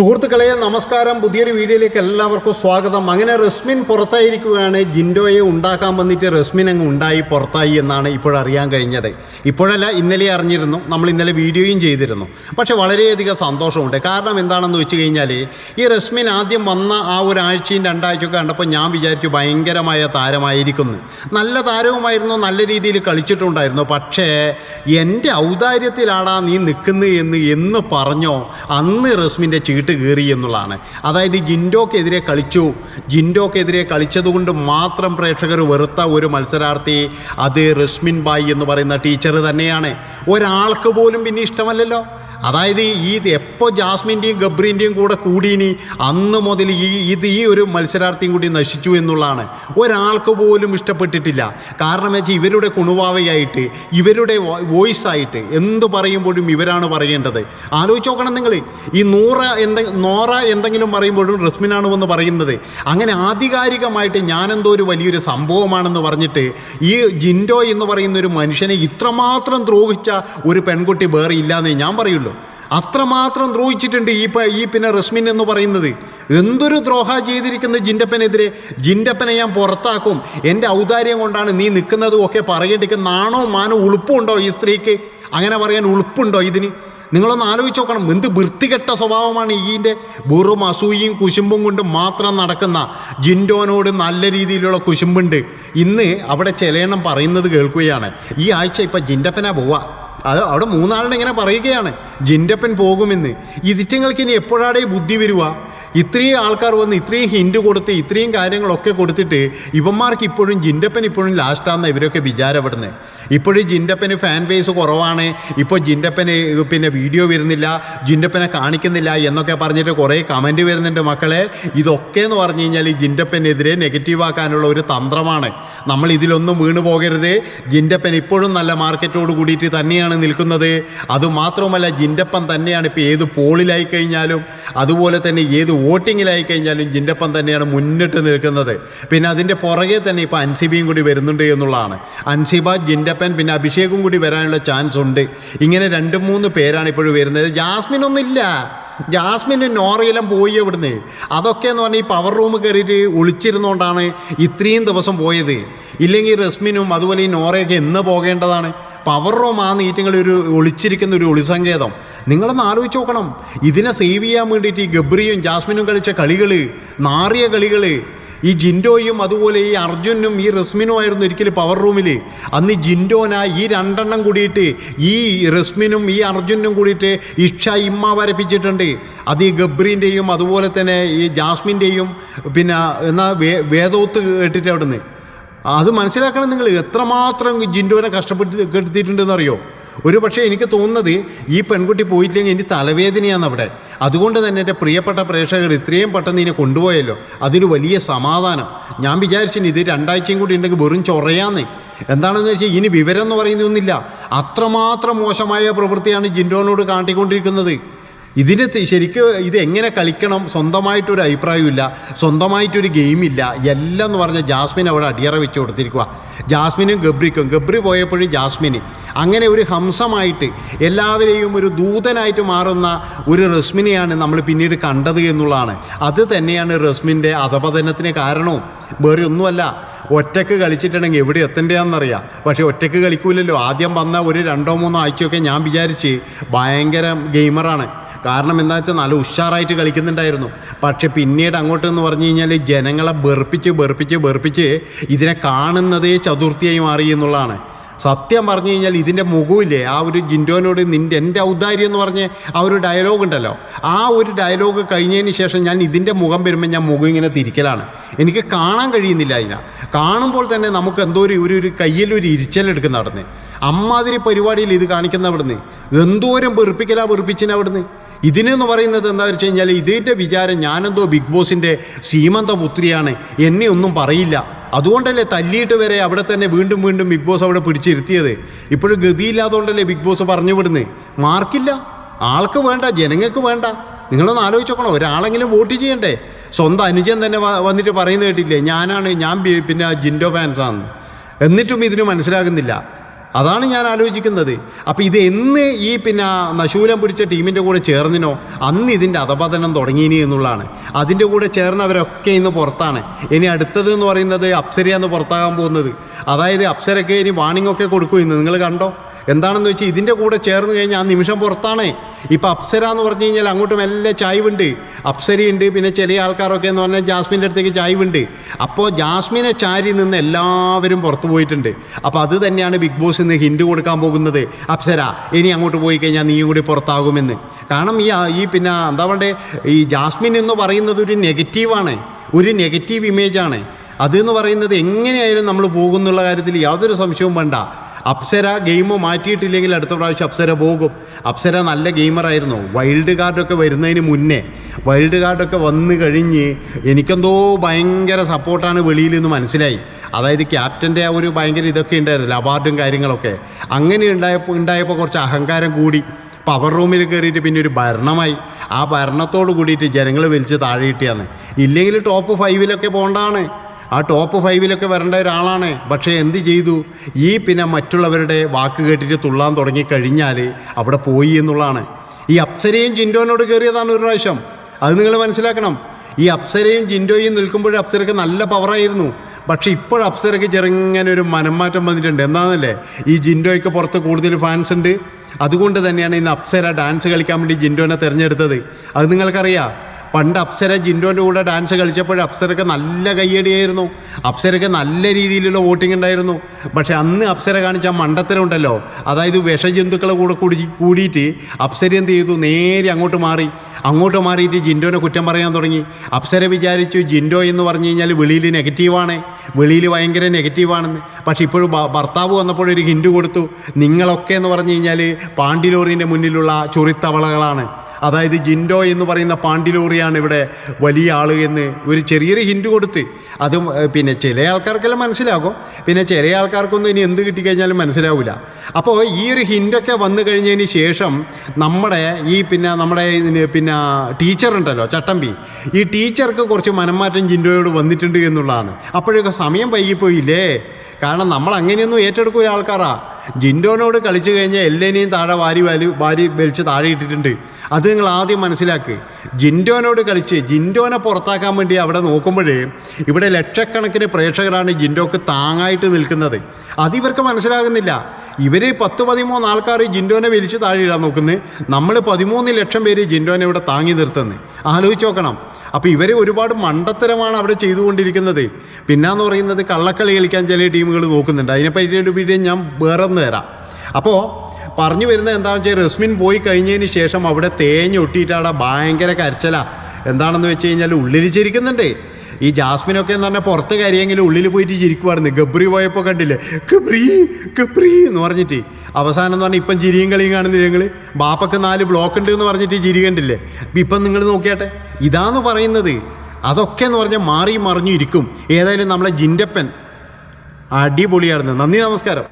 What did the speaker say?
സുഹൃത്തുക്കളെ നമസ്കാരം. പുതിയൊരു വീഡിയോയിലേക്ക് എല്ലാവർക്കും സ്വാഗതം. അങ്ങനെ റസ്മിൻ പുറത്തായിരിക്കുകയാണ്. ജിൻഡോയെ ഉണ്ടാക്കാൻ വന്നിട്ട് റസ്മിൻ അങ്ങ് ഉണ്ടായി പുറത്തായി എന്നാണ് ഇപ്പോഴറിയാൻ കഴിഞ്ഞത്. ഇപ്പോഴല്ല ഇന്നലെ അറിഞ്ഞിരുന്നു. നമ്മൾ ഇന്നലെ വീഡിയോയും ചെയ്തിരുന്നു. പക്ഷേ വളരെയധികം സന്തോഷമുണ്ട്. കാരണം എന്താണെന്ന് വെച്ച് കഴിഞ്ഞാൽ ഈ റസ്മിൻ ആദ്യം വന്ന ആ ഒരാഴ്ചയും രണ്ടാഴ്ചയൊക്കെ കണ്ടപ്പോൾ ഞാൻ വിചാരിച്ചു ഭയങ്കരമായ താരമായിരിക്കുന്നു. നല്ല താരവുമായിരുന്നു നല്ല രീതിയിൽ കളിച്ചിട്ടുണ്ടായിരുന്നു. പക്ഷേ എന്റെ ഔദാര്യത്തിലാടാ നീ നിൽക്കുന്നത് എന്ന് എന്ന് പറഞ്ഞോ അന്ന് റസ്മിന്റെ ചീട്ട് കയറി എന്നുള്ളതാണ്. അതായത് ജിൻഡോക്കെതിരെ കളിച്ചു. ജിൻഡോക്കെതിരെ കളിച്ചതുകൊണ്ട് മാത്രം പ്രേക്ഷകർ വെറുത്ത ഒരു മത്സരാർത്ഥി അത് റസ്മിൻ ബായ് എന്ന് പറയുന്ന ടീച്ചർ തന്നെയാണ്. ഒരാൾക്ക് പോലും പിന്നെ ഇഷ്ടമല്ലല്ലോ. അതായത് ഈ എപ്പോൾ ജാസ്മിന്റെയും ഗബ്രീന്റെയും കൂടെ കൂടിയിനി അന്ന് മുതൽ ഈ ഇത് ഈ ഒരു മത്സരാർത്ഥിയും കൂടി നശിച്ചു എന്നുള്ളതാണ്. ഒരാൾക്ക് പോലും ഇഷ്ടപ്പെട്ടിട്ടില്ല. കാരണം വെച്ചാൽ ഇവരുടെ കുണുവാവയായിട്ട് ഇവരുടെ വോയിസ് ആയിട്ട് എന്ത് പറയുമ്പോഴും ഇവരാണ് പറയേണ്ടത്. ആലോചിച്ച് നോക്കണം നിങ്ങൾ ഈ നൂറ എന്തെ നോറ എന്തെങ്കിലും പറയുമ്പോഴും റസ്മിനാണ് വന്ന് പറയുന്നത്. അങ്ങനെ ആധികാരികമായിട്ട് ഞാനെന്തോ ഒരു വലിയൊരു സംഭവമാണെന്ന് പറഞ്ഞിട്ട് ഈ ജിൻഡോ എന്ന് പറയുന്ന ഒരു മനുഷ്യനെ ഇത്രമാത്രം ദ്രോഹിച്ച ഒരു പെൺകുട്ടി വേറെ ഇല്ലാന്നേ ഞാൻ പറയുള്ളൂ. അത്രമാത്രം ദ്രോഹിച്ചിട്ടുണ്ട് ഈ ഈ പിന്നെ റസ്മിൻ എന്ന് പറയുന്നത്. എന്തൊരു ദ്രോഹ ചെയ്തിരിക്കുന്ന ജിൻഡപ്പനെതിരെ? ജിൻഡപ്പനെ ഞാൻ പുറത്താക്കും. എന്റെ ഔദാര്യം കൊണ്ടാണ് നീ നിൽക്കുന്നതും ഒക്കെ പറയേണ്ടിരിക്കുന്ന നാണോ മാനോ ഉളുപ്പുണ്ടോ ഈ സ്ത്രീക്ക്? അങ്ങനെ പറയാൻ ഉളുപ്പുണ്ടോ ഇതിന്? നിങ്ങളൊന്ന് ആലോചിച്ച് നോക്കണം. എന്ത് വൃത്തികെട്ട സ്വഭാവമാണ് ഈന്റെ വെറും അസൂയയും കുശുമ്പും കൊണ്ട് മാത്രം നടക്കുന്ന ജിൻഡോനോട് നല്ല രീതിയിലുള്ള കുശുമ്പുണ്ട്. ഇന്ന് അവിടെ ചെലയണം പറയുന്നത് കേൾക്കുകയാണ്. ഈ ആഴ്ച ഇപ്പം ജിൻഡപ്പനാ പോവാ അത് അവിടെ മൂന്നാളിനെ ഇങ്ങനെ പറയുകയാണ് ജിൻഡപ്പൻ പോകുമെന്ന്. ഇതിറ്റങ്ങൾക്ക് ഇനി എപ്പോഴാടേ ബുദ്ധി വരുക ഇത്രയും ആൾക്കാർ വന്ന് ഇത്രയും ഹിൻഡ് കൊടുത്ത് ഇത്രയും കാര്യങ്ങളൊക്കെ കൊടുത്തിട്ട് ഇവന്മാർക്ക് ഇപ്പോഴും ജിൻഡപ്പൻ ഇപ്പോഴും ലാസ്റ്റാണെന്ന് ഇവരൊക്കെ വിചാരപ്പെടുന്നത് ഇപ്പോഴും ജിൻഡപ്പന് ഫാൻ ബേസ് കുറവാണ്. ഇപ്പോൾ ജിൻഡപ്പന് പിന്നെ വീഡിയോ വരുന്നില്ല ജിൻഡപ്പനെ കാണിക്കുന്നില്ല എന്നൊക്കെ പറഞ്ഞിട്ട് കുറേ കമന്റ് വരുന്നുണ്ട് മക്കളെ. ഇതൊക്കെ എന്ന് പറഞ്ഞു കഴിഞ്ഞാൽ ഈ ജിൻഡപ്പനെതിരെ നെഗറ്റീവ് ആക്കാനുള്ള ഒരു തന്ത്രമാണ്. നമ്മൾ ഇതിലൊന്നും വീണു പോകരുത് ജിൻഡപ്പൻ ഇപ്പോഴും നല്ല മാർക്കറ്റോട് കൂടിയിട്ട് തന്നെയാണ്. നിൽക്കുന്നത്. അതുമാത്രവുമല്ല ജിൻഡപ്പൻ തന്നെയാണ് ഇപ്പോൾ ഏത് പോളിലായി കഴിഞ്ഞാലും അതുപോലെ തന്നെ ഏത് വോട്ടിങ്ങിലായി കഴിഞ്ഞാലും ജിൻഡപ്പൻ തന്നെയാണ് മുന്നിട്ട് നിൽക്കുന്നത്. പിന്നെ അതിന്റെ പുറകെ തന്നെ ഇപ്പോൾ അൻസിബയും കൂടി വരുന്നുണ്ട് എന്നുള്ളതാണ്. അൻസിബ ജിൻഡപ്പൻ പിന്നെ അഭിഷേകും കൂടി വരാനുള്ള ചാൻസ് ഉണ്ട്. ഇങ്ങനെ രണ്ട് മൂന്ന് പേരാണ് ഇപ്പോഴും വരുന്നത്. ജാസ്മിൻ ഒന്നുമില്ല ജാസ്മിന് നോറയിലും പോയി അവിടുന്ന്. അതൊക്കെ എന്ന് പറഞ്ഞാൽ ഈ പവർ റൂം കയറിയിട്ട് ഒളിച്ചിരുന്നുകൊണ്ടാണ് ഇത്രയും ദിവസം പോയത്. ഇല്ലെങ്കിൽ റസ്മിനും അതുപോലെ ഈ നോറയൊക്കെ എന്ന് പോകേണ്ടതാണ്. പവർ റൂം ആ നീറ്റങ്ങളിൽ ഒരു ഒളിച്ചിരിക്കുന്ന ഒരു ഒളിസങ്കേതം. നിങ്ങളൊന്ന് ആലോചിച്ച് നോക്കണം. ഇതിനെ സേവ് ചെയ്യാൻ വേണ്ടിയിട്ട് ഈ ഗബ്രിയും ജാസ്മിനും കളിച്ച കളികൾ നാറിയ കളികൾ ഈ ജിൻഡോയും അതുപോലെ ഈ അർജുനും ഈ റസ്മിനും ആയിരുന്നു ഒരിക്കലും പവർ റൂമിൽ അന്ന് ജിൻഡോന ഈ രണ്ടെണ്ണം കൂടിയിട്ട് ഈ റസ്മിനും ഈ അർജുനും കൂടിയിട്ട് ഇക്ഷ ഇമ്മ വരപ്പിച്ചിട്ടുണ്ട്. അത് ഈ ഗബ്രീന്റെയും അതുപോലെ തന്നെ ഈ ജാസ്മിന്റെയും പിന്നെ എന്നാ വേ വേദോത്ത് കേട്ടിട്ട് അവിടുന്ന്. അത് മനസ്സിലാക്കണം നിങ്ങൾ. എത്രമാത്രം ജിൻഡോനെ കഷ്ടപ്പെട്ട് കെടുത്തിയിട്ടുണ്ടെന്ന് അറിയോ ഒരു പക്ഷേ എനിക്ക് തോന്നുന്നത് ഈ പെൺകുട്ടി പോയിട്ടില്ലെങ്കിൽ എനിക്ക് തലവേദനയാണ് അവിടെ. അതുകൊണ്ട് തന്നെ എന്റെ പ്രിയപ്പെട്ട പ്രേക്ഷകർ ഇത്രയും പെട്ടെന്ന് ഇതിനെ കൊണ്ടുപോയല്ലോ. അതൊരു വലിയ സമാധാനം. ഞാൻ വിചാരിച്ചിന് ഇത് രണ്ടാഴ്ചയും കൂടി ഉണ്ടെങ്കിൽ വെറും ചൊറയാന്നേ. എന്താണെന്ന് വെച്ചാൽ ഇനി വിവരം എന്ന് പറയുന്നൊന്നുമില്ല. അത്രമാത്രം മോശമായ പ്രവൃത്തിയാണ് ജിൻഡോനോട് കാട്ടിക്കൊണ്ടിരിക്കുന്നത്. ഇതിന് ശരിക്കും ഇത് എങ്ങനെ കളിക്കണം? സ്വന്തമായിട്ടൊരു അഭിപ്രായമില്ല സ്വന്തമായിട്ടൊരു ഗെയിമില്ല. എല്ലാം എന്ന് പറഞ്ഞാൽ ജാസ്മിൻ അവിടെ അടിയറ വെച്ച് കൊടുത്തിരിക്കുക ജാസ്മിനും ഗബ്രിക്കും. ഗബ്രി പോയപ്പോഴും ജാസ്മിന്. അങ്ങനെ ഒരു ഹംസമായിട്ട് എല്ലാവരെയും ഒരു ദൂതനായിട്ട് മാറുന്ന ഒരു റസ്മിനെയാണ് നമ്മൾ പിന്നീട് കണ്ടത് എന്നുള്ളതാണ്. അത് തന്നെയാണ് റസ്മിന്റെ അധപതനത്തിന് കാരണവും. വേറെ ഒന്നുമല്ല ഒറ്റയ്ക്ക് കളിച്ചിട്ടുണ്ടെങ്കിൽ എവിടെ എത്തേണ്ടതെന്നറിയാം പക്ഷേ ഒറ്റയ്ക്ക് കളിക്കൂലല്ലോ. ആദ്യം വന്ന ഒരു രണ്ടോ മൂന്നോ ആഴ്ചയൊക്കെ ഞാൻ വിചാരിച്ച് ഭയങ്കര ഗെയിമറാണ്. കാരണം എന്താ വെച്ചാൽ നല്ല ഉഷാറായിട്ട് കളിക്കുന്നുണ്ടായിരുന്നു. പക്ഷെ പിന്നീട് അങ്ങോട്ട് എന്ന് പറഞ്ഞു കഴിഞ്ഞാൽ ജനങ്ങളെ വെറുപ്പിച്ച് വെറുപ്പിച്ച് വെറുപ്പിച്ച് ഇതിനെ കാണുന്നതേ ചതുർത്ഥിയായി മാറി എന്നുള്ളതാണ്. സത്യം പറഞ്ഞു കഴിഞ്ഞാൽ ഇതിന്റെ മുഖമില്ലേ ആ ഒരു ജിൻഡോനോട് നിന്റെ എന്റെ ഔദാര്യം എന്ന് പറഞ്ഞ് ആ ഒരു ഡയലോഗ് ഉണ്ടല്ലോ. ആ ഒരു ഡയലോഗ് കഴിഞ്ഞതിന് ശേഷം ഞാൻ ഇതിന്റെ മുഖം വരുമ്പോൾ ഞാൻ മുഖം ഇങ്ങനെ തിരിക്കലാണ്. എനിക്ക് കാണാൻ കഴിയുന്നില്ല അതിനെ. കാണുമ്പോൾ തന്നെ നമുക്ക് എന്തോ ഒരു ഒരു ഒരു കയ്യിലൊരു ഇരിച്ചലെടുക്കുന്ന അവിടുന്ന് അമ്മാതിരി പരിപാടിയിൽ ഇത് കാണിക്കുന്ന അവിടുന്ന്. എന്തോരം വെറുപ്പിക്കലാ വെറുപ്പിച്ചിന് അവിടുന്ന്. ഇതിനെന്ന് പറയുന്നത് എന്താ വെച്ച് കഴിഞ്ഞാൽ ഇതിന്റെ വിചാരം ഞാനെന്തോ ബിഗ് ബോസിന്റെ സീമന്ത പുത്രിയാണ്. എന്നെ ഒന്നും പറയില്ല. അതുകൊണ്ടല്ലേ തല്ലിയിട്ട് വരെ അവിടെ തന്നെ വീണ്ടും വീണ്ടും ബിഗ് ബോസ് അവിടെ പിടിച്ചിരുത്തിയത്? ഇപ്പോഴും ഗതിയില്ലാതുകൊണ്ടല്ലേ ബിഗ് ബോസ് പറഞ്ഞു വിടുന്നത് മാർക്കില്ല. ആൾക്ക് വേണ്ട ജനങ്ങൾക്ക് വേണ്ട. നിങ്ങളൊന്ന് ആലോചിച്ചോക്കണം ഒരാളെങ്കിലും വോട്ട് ചെയ്യണ്ടേ? സ്വന്തം അനുജൻ തന്നെ വന്നിട്ട് പറയുന്നത് കേട്ടില്ലേ? ഞാനാണ് ഞാൻ പിന്നെ ജിൻഡോ ഫാൻസാണെന്ന്. എന്നിട്ടും ഇതിന് മനസ്സിലാകുന്നില്ല. അതാണ് ഞാൻ ആലോചിക്കുന്നത്. അപ്പോൾ ഇത് എന്ന് ഈ പിന്നെ നശൂലം പിടിച്ച ടീമിന്റെ കൂടെ ചേർന്നിനോ അന്ന് ഇതിന്റെ അധപതനം തുടങ്ങിയിനി എന്നുള്ളതാണ്. അതിന്റെ കൂടെ ചേർന്നവരൊക്കെ ഇന്ന് പുറത്താണ്. ഇനി അടുത്തത് എന്ന് പറയുന്നത് അപ്സരയാണ് പുറത്താകാൻ പോകുന്നത്. അതായത് അപ്സരയ്ക്ക് ഇനി വാണിംഗ് ഒക്കെ കൊടുക്കും ഇന്ന്. നിങ്ങൾ കണ്ടോ? എന്താണെന്ന് വെച്ചാൽ ഇതിന്റെ കൂടെ ചേർന്ന് കഴിഞ്ഞാൽ ആ നിമിഷം പുറത്താണ്. ഇപ്പം അപ്സര എന്ന് പറഞ്ഞു കഴിഞ്ഞാൽ അങ്ങോട്ട് മെല്ലെ ചായ്വുണ്ട്. അപ്സരയുണ്ട് പിന്നെ ചെറിയ ആൾക്കാരൊക്കെ എന്ന് പറഞ്ഞാൽ ജാസ്മിന്റെ അടുത്തേക്ക് ചായ്വുണ്ട്. അപ്പോൾ ജാസ്മിനെ ചാരി നിന്ന് എല്ലാവരും പുറത്തു പോയിട്ടുണ്ട്. അപ്പോൾ അത് തന്നെയാണ് ബിഗ് ബോസ് ഇന്ന് ഹിൻഡ് കൊടുക്കാൻ പോകുന്നത്. അപ്സര ഇനി അങ്ങോട്ട് പോയി കഴിഞ്ഞാൽ നീയും കൂടി പുറത്താകുമെന്ന്. കാരണം ഈ ഈ പിന്നെ എന്താ പറയുക ഈ ജാസ്മിൻ എന്ന് പറയുന്നത് ഒരു നെഗറ്റീവാണ്. ഒരു നെഗറ്റീവ് ഇമേജാണ്. അതെന്ന് പറയുന്നത് എങ്ങനെയായാലും നമ്മൾ പോകുന്നുള്ള കാര്യത്തിൽ യാതൊരു സംശയവും വേണ്ട. അപ്സര ഗെയിം മാറ്റിയിട്ടില്ലെങ്കിൽ അടുത്ത പ്രാവശ്യം അപ്സര പോകും. അപ്സര നല്ല ഗെയിമറായിരുന്നു വൈൽഡ് കാർഡൊക്കെ വരുന്നതിന് മുന്നേ വൈൽഡ് കാർഡൊക്കെ വന്നു കഴിഞ്ഞ് എനിക്കെന്തോ ഭയങ്കര സപ്പോർട്ടാണ് വെളിയിൽ നിന്ന് മനസ്സിലായി. അതായത് ക്യാപ്റ്റന്റെ ആ ഒരു ഭയങ്കര ഇതൊക്കെ ഉണ്ടായിരുന്നില്ല അവാർഡും കാര്യങ്ങളൊക്കെ. അങ്ങനെ ഉണ്ടായപ്പോൾ ഉണ്ടായപ്പോൾ കുറച്ച് അഹങ്കാരം കൂടി. പവർ റൂമിൽ കയറിയിട്ട് പിന്നെ ഒരു ഭരണമായി. ആ ഭരണത്തോട് കൂടിയിട്ട് ജനങ്ങൾ വലിച്ച് താഴെ കിട്ടിയാണ് ഇല്ലെങ്കിൽ ടോപ്പ് ഫൈവിലൊക്കെ പോകേണ്ടതാണ് ആ ടോപ്പ് ഫൈവിലൊക്കെ വരേണ്ട ഒരാളാണ്. പക്ഷേ എന്ത് ചെയ്തു? ഈ പിന്നെ മറ്റുള്ളവരുടെ വാക്ക് കേട്ടിട്ട് തുള്ളാൻ തുടങ്ങിക്കഴിഞ്ഞാൽ അവിടെ പോയി എന്നുള്ളതാണ്. ഈ അപ്സരയും ജിൻഡോനോട് കയറിയതാണ് ഒരു പ്രാവശ്യം. അത് നിങ്ങൾ മനസ്സിലാക്കണം. ഈ അപ്സരയും ജിൻഡോയും നിൽക്കുമ്പോൾ അപ്സരക്ക് നല്ല പവറായിരുന്നു പക്ഷേ ഇപ്പോൾ അപ്സരക്ക് ചെറുങ്ങനെ ഒരു മനംമാറ്റം വന്നിട്ടുണ്ട്. എന്താണെന്നല്ലേ ഈ ജിൻഡോയ്ക്ക് പുറത്ത് കൂടുതൽ ഫാൻസ് ഉണ്ട്. അതുകൊണ്ട് തന്നെയാണ് ഇന്ന് അപ്സര ഡാൻസ് കളിക്കാൻ വേണ്ടി ജിൻഡോനെ തിരഞ്ഞെടുത്തത്. അത് നിങ്ങൾക്കറിയാം. പണ്ട് അപ്സര ജിൻഡോന്റെ കൂടെ ഡാൻസ് കളിച്ചപ്പോൾ അപ്സരക്ക് നല്ല കയ്യടിയായിരുന്നു. അപ്സരക്ക് നല്ല രീതിയിലുള്ള വോട്ടിംഗ് ഉണ്ടായിരുന്നു. പക്ഷേ അന്ന് അപ്സര കാണിച്ച മണ്ടത്തരം ഉണ്ടല്ലോ അതായത് വിഷജന്തുക്കളെ കൂടെ കൂടി കൂടിയിട്ട് അപ്സര എന്ത് ചെയ്തു? നേരെ അങ്ങോട്ട് മാറി. അങ്ങോട്ട് മാറിയിട്ട് ജിൻഡോനെ കുറ്റം പറയാൻ തുടങ്ങി. അപ്സര വിചാരിച്ചു ജിൻഡോ എന്ന് പറഞ്ഞു കഴിഞ്ഞാൽ വെളിയിൽ നെഗറ്റീവാണ് വെളിയിൽ ഭയങ്കര നെഗറ്റീവാണെന്ന് പക്ഷേ ഇപ്പോഴും ഭർത്താവ് വന്നപ്പോഴൊരു ഹിൻഡ് കൊടുത്തു. നിങ്ങളൊക്കെ എന്ന് പറഞ്ഞു കഴിഞ്ഞാൽ പാണ്ടിലോറിന്റെ മുന്നിലുള്ള ചൊറിത്തവളകളാണ്. അതായത് ജിൻഡോ എന്ന് പറയുന്ന പാണ്ടിലോറിയാണ് ഇവിടെ വലിയ ആൾ എന്ന് ഒരു ചെറിയൊരു ഹിൻഡ് കൊടുത്ത്. അതും പിന്നെ ചില ആൾക്കാർക്കെല്ലാം മനസ്സിലാകും. പിന്നെ ചില ആൾക്കാർക്കൊന്നും ഇനി എന്ത് കിട്ടിക്കഴിഞ്ഞാലും മനസ്സിലാവില്ല അപ്പോൾ ഈ ഒരു ഹിൻഡൊക്കെ വന്നു കഴിഞ്ഞതിന് ശേഷം നമ്മുടെ ഈ പിന്നെ നമ്മുടെ പിന്നെ ടീച്ചർ ഉണ്ടല്ലോ ചട്ടമ്പി. ഈ ടീച്ചർക്ക് കുറച്ച് മനംമാറ്റം ജിൻഡോയോട് വന്നിട്ടുണ്ട് എന്നുള്ളതാണ്. അപ്പോഴൊക്കെ സമയം വൈകിപ്പോയില്ലേ? കാരണം നമ്മൾ അങ്ങനെയൊന്നും ഏറ്റെടുക്കുന്ന ആൾക്കാരാ. ജിൻഡോനോട് കളിച്ചു കഴിഞ്ഞാൽ എല്ലേനെയും താഴെ വാരി വാരി വാരി വലിച്ച് താഴെ ഇട്ടിട്ടുണ്ട്. അത് നിങ്ങൾ ആദ്യം മനസ്സിലാക്കുക ജിൻഡോനോട് കളിച്ച് ജിൻഡോനെ പുറത്താക്കാൻ വേണ്ടി അവിടെ നോക്കുമ്പോഴേ ഇവിടെ ലക്ഷക്കണക്കിന് പ്രേക്ഷകരാണ് ജിൻഡോക്ക് താങ്ങായിട്ട് നിൽക്കുന്നത്. അതിവർക്ക് മനസ്സിലാകുന്നില്ല. ഇവർ പത്ത് പതിമൂന്ന് ആൾക്കാർ ജിൻഡോനെ വലിച്ച് താഴെ ഇടാൻ നോക്കുന്നത് നമ്മൾ പതിമൂന്ന് ലക്ഷം പേര് ജിൻഡോനെ ഇവിടെ താങ്ങി നിർത്തുന്നത് ആലോചിച്ച് നോക്കണം. അപ്പോൾ ഇവർ ഒരുപാട് മണ്ടത്തരമാണ് അവിടെ ചെയ്തുകൊണ്ടിരിക്കുന്നത്. പിന്നെന്ന് പറയുന്നത് കള്ളക്കളി കളിക്കാൻ ചില ടീമുകൾ നോക്കുന്നുണ്ട്. അതിനെപ്പറ്റി ഒരു വീഡിയോ ഞാൻ വേറെ ഒന്ന് തരാം. അപ്പോൾ പറഞ്ഞു വരുന്നത് എന്താണെന്ന് വെച്ചാൽ റസ്മിൻ പോയി കഴിഞ്ഞതിന് ശേഷം അവിടെ തേഞ്ഞൊട്ടിയിട്ടാണ് ഭയങ്കര കരച്ചല. എന്താണെന്ന് വെച്ച് കഴിഞ്ഞാൽ ഉള്ളിൽ ചിരിക്കുന്നുണ്ട് ഈ ജാസ്മിനൊക്കെ എന്ന് പറഞ്ഞാൽ പുറത്ത് കരയെങ്കിലും ഉള്ളിൽ പോയിട്ട് ചിരിക്കുവായിരുന്നു. ഗബ്രി പോയപ്പോൾ കണ്ടില്ലേ? ഗബ്രി ഗബ്രി എന്ന് പറഞ്ഞിട്ട്. അവസാനം എന്ന് പറഞ്ഞാൽ ഇപ്പം ചിരിയും കളിയും കാണുന്നില്ല ഞങ്ങൾ ബാപ്പക്ക് നാല് ബ്ലോക്ക് ഉണ്ട് എന്ന് പറഞ്ഞിട്ട് ചിരി കണ്ടില്ലേ? ഇപ്പം നിങ്ങൾ നോക്കിയാട്ടെ ഇതാന്ന് പറയുന്നത്. അതൊക്കെ എന്ന് പറഞ്ഞാൽ മാറി മറിഞ്ഞു ഇരിക്കും. ഏതായാലും നമ്മളെ ജിൻഡപ്പൻ അടിപൊളിയായിരുന്നു. നന്ദി നമസ്കാരം.